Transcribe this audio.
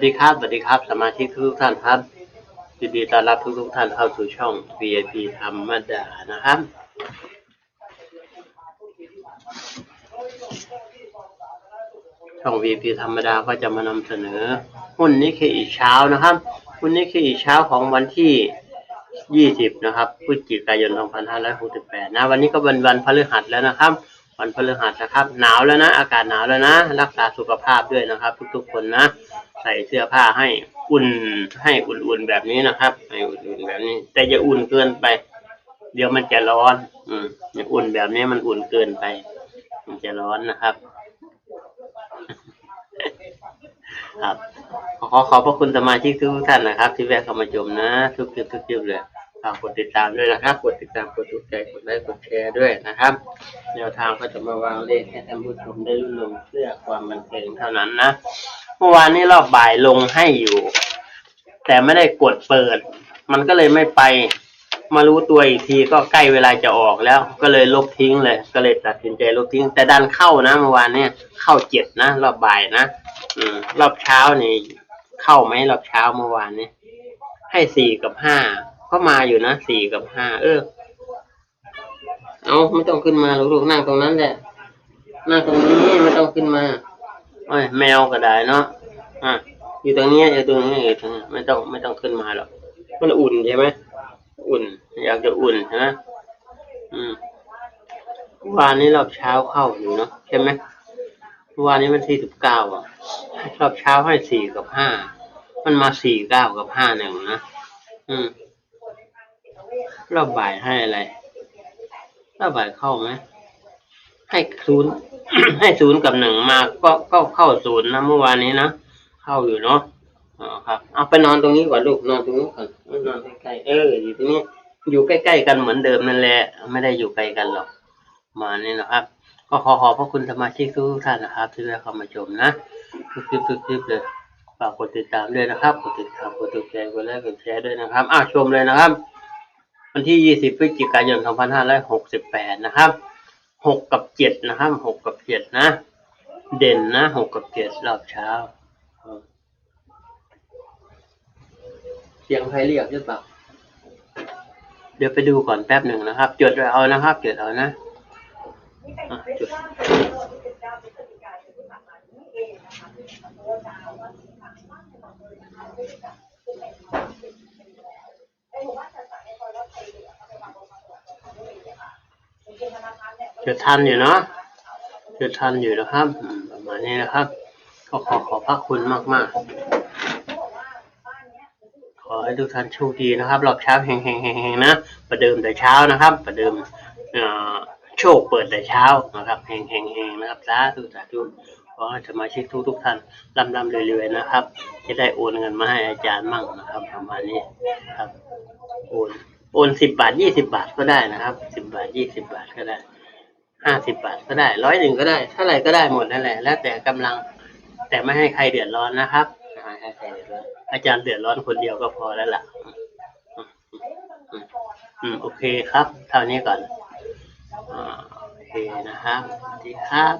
สดีครับสวัสดีครับ สมาชิกทุกท่านครับยินดีต้อนรับทุกทุกท่านเข้าสู่ช่อง VIP ธรรมดานะครับ ช่อง VIP ธรรมดาก็จะมานำเสนอ หุ้นนิเคอีเช้านะครับ หุ้นนิเคอีเช้าของวันที่ 20 นะครับพฤศจิกายน 2568 นะ วันนี้ก็เป็นวันพฤหัสแล้วนะครับวันพฤหัสนะครับ หนาวแล้วนะ อากาศหนาวแล้วนะ รักษาสุขภาพด้วยนะครับ ทุกๆคนนะ ใส่เสื้อผ้าให้อุ่นให้อุ่นๆแบบนี้นะครับให้อุ่นๆแบบนี้ แต่อย่าอุ่นเกินไป เดี๋ยวมันจะร้อน อืมอย่าอุ่นแบบนี้มันอุ่นเกินไป มันจะร้อนนะครับ ครับขอขอบพระคุณสมาชิกทุกท่านนะครับ ที่แวะเข้ามาชมนะ ทุกคลิปทุกคลิปเลยฝากกดติดตามด้วยนะครับ กดติดตาม กดถูกใจ กดไลค์ กดแชร์ด้วยนะครับ แนวทางก็จะมาวางเลขให้ท่านผู้ชมได้รุ่นลงเพื่อความบันเทิงเท่านั้นนะ เมื่อวานนี้รอบบ่ายลงให้อยู่ แต่ไม่ได้กดเปิด มันก็เลยไม่ไป มารู้ตัวอีกทีก็ใกล้เวลาจะออกแล้ว ก็เลยลบทิ้งเลย ก็เลยตัดสินใจลบทิ้ง แต่ดันเข้านะเมื่อวานเนี่ยเข้าเจ็ดนะรอบบ่ายนะอืมรอบเช้านี่เข้าไหมรอบเช้าเมื่อวานนี้ให้สี่กับห้าก็มาอยู่นะสี่กับห้าเออ เอาไม่ต้องขึ้นมาลูกๆนั่งตรงนั้นแหละนั่งตรงนี้ไม่ต้องขึ้นมา อ้ยแมวก็ได้เนาะอะอยู่ตรงนี้อยู่ตรงนี้อยู่ตรงนี้ไม่ต้องไม่ต้องขึ้นมาหรอกมันอุ่นใช่ไหมอุ่น อยากจะอุ่นใช่ไหมอืมวานนี้รอบเช้าเข้าอยู่เนาะใช่ไหมวานนี้มันที่สิบเก้าอะรอบเช้าให้สี่กับห้ามันมาสี่เก้ากับห้าหนึ่งนะอืมรอบบ่ายให้อะไรรอบบ่ายเข้าไหมให้ศูนย์ ให้ศูนย์กับหนึ่งมาก็ก็เข้าศูนย์นะเมื่อวานนี้นะเข้าอยู่เนาะอ๋อครับ เอาไปนอนตรงนี้ก่อนลูกนอนตรงนี้ก่อนนอนใกล้ๆเอออยู่ตรงนี้อยู่ใกล้ๆกันเหมือนเดิมนั่นแหละ ไม่ได้อยู่ไกลกันหรอกมานี่นะครับ ก็ขอขอบพระคุณสมาชิกทุกท่านนะครับ ที่ได้เข้ามาชมนะทุกคลิปทุกคลิปเลยฝากกดติดตามด้วยนะครับกดติดตามกดถูกใจกดไลค์กดแชร์ด้วยนะครับอ้าวชมเลยนะครับ วันที่ 20 พฤศจิกายน 2568 นะครับ 6กับ7นะครับ6กับ7นะ เด่นนะ6กับ7รอบเช้า เสียงใครเรียกหรือเปล่าเดี๋ยวไปดูก่อนแป๊บหนึ่งนะครับ จดไว้เอานะครับจดเอานะอะจด จดทันอยู่เนาะจดทันอยู่นะครับ ประมาณนี้นะครับ ก็ขอขอบพระคุณมากๆขอให้ทุกท่านโชคดีนะครับรอบเช้าเฮงๆๆนะ ประเดิมแต่เช้านะครับ ประเดิมโชคเปิดแต่เช้านะครับเฮงๆๆนะครับสาธุสาธุขอให้สมาชิกทุกๆท่านร่ำๆรวยๆนะครับ จะได้โอนเงินมาให้อาจารย์มั่งนะครับประมาณนี้ครับ โอนโอนสิบบาทยี่สิบาทก็ได้นะครับสิบบาทยี่สิบาทก็ได้ ห้าสิบบาทก็ได้ร้อยหนึ่งก็ได้เท่าไหร่ก็ได้หมดนั่นแหละ แล้วแต่กำลังแต่ไม่ให้ใครเดือดร้อนนะครับไม่ให้ใครเดือดร้อนอาจารย์เดือดร้อนคนเดียวก็พอแล้วล่ะอืมโอเคครับ เท่านี้ก่อนอโอเคนะครับสวัสดีครับ